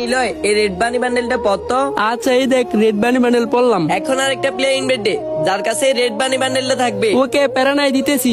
নিলয় এই red bunny বান্ডেলটা পড়তো আচ্ছা এই দেখ রেড বানি বান্ডেল পড়লাম এখন আর একটা প্লেয়ার ইনভেটে যার কাছে রেড বানি বান্ডেলটা থাকবে। ওকে প্যারানাই দিতেছি।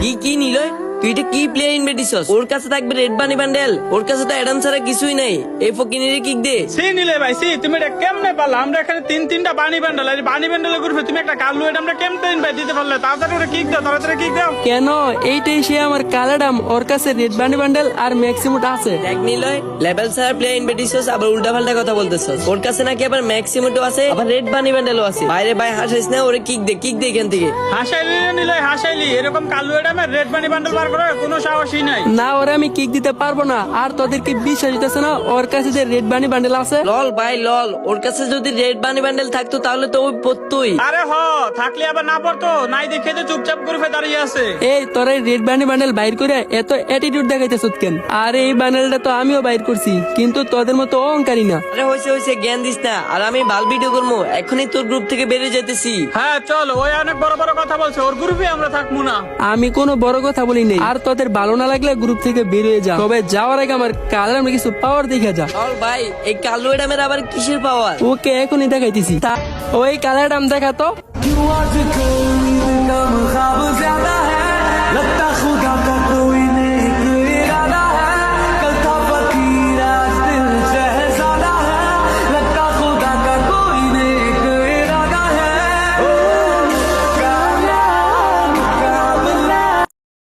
কি কি নিলয়? তুই এটা কি প্লেয়ার ইনভেট দিছস? ওর কাছে থাকবে রেড বানি বান্ডেল ওর কাছে তো অ্যাডাম ছাড়া কিছুই নাই। এই ফকিনিরে কিক দে। সি নিলে ভাই সি তুমি এটা কেমনে পারলা আমরা এখানে তিন তিনটা বানি ব্যান্ডেল আর বানি ব্যান্ডেলের গ্রুপে তুমি একটা কালু এটা আমরা কেমনে ইনভাইট দিতে পারলে? তাড়াতাড়ি ওটা কিক দাও তাড়াতাড়ি কিক দাও। কেন? এইটাই সে আমার কালাডাম ওর কাছে রেড বানি বান্ডেল আর ম্যাক্সিমুট আছে। দেখ নিলয় লেভেল ছাড়া প্লেয়ার ইনভেট দিছস আবার উল্টা পাল্টা কথা বলতেছস। ওর কাছে নাকি আবার ম্যাক্সিমোটো আছে আবার রেড বানি বান্ডেলও আছে। বাইরে ভাই হাসাইস না ওরে কিক দে কিক দে এখান থেকে। হাসাইলি রে নিলে হাসাইলি। এরকম কালু এটা রেড বানি ব্যান্ডেল বার করার কোনো সাহসই নাই। না ওরে আমি কিক দিতে পারব না। আর তোদেরকে বিশ্বাস দিতেছে না ওর কাছে যে রেড বানি বান্ডেল আছে। লল ভাই লল ওর কাছে যদি রেড বানি বান্ডেল থাকতো তাহলে তো ওই পড়তোই। আরে হ থাকলে আবার না পড়তো নাই দেখে তো চুপচাপ গ্রুপে দাঁড়িয়ে আছে। এই তোর এই রেড বানি বান্ডেল বাইর করে এত অ্যাটিটিউড দেখাইতেছ কেন আর এই বান্ডেলটা তো আমিও বাইর করছি কিন্তু তোদের মতো অহংকারী না। আরে হয়েছে হয়েছে জ্ঞান দিস না। আর আমি বাল ভিডিও করব এখনই তোর গ্রুপ থেকে বেরিয়ে যেতেছি হ্যাঁ চল ওই অনেক বড় বড় কথা বলছে ওর গ্রুপে আমরা থাকব না। আমি কোনো বড় কথা বলি নেই আর তোদের ভালো না লাগলে গ্রুপ থেকে বেরিয়ে যা। তবে যাওয়ার আগে আমার কালার আমি কিছু পাওয়ার দেখে যা। ভাই এই কালো এটা আবার কিসের পাওয়ার ওকে এখনই দেখাইতেছি। তা- ওই কালার দেখা তো।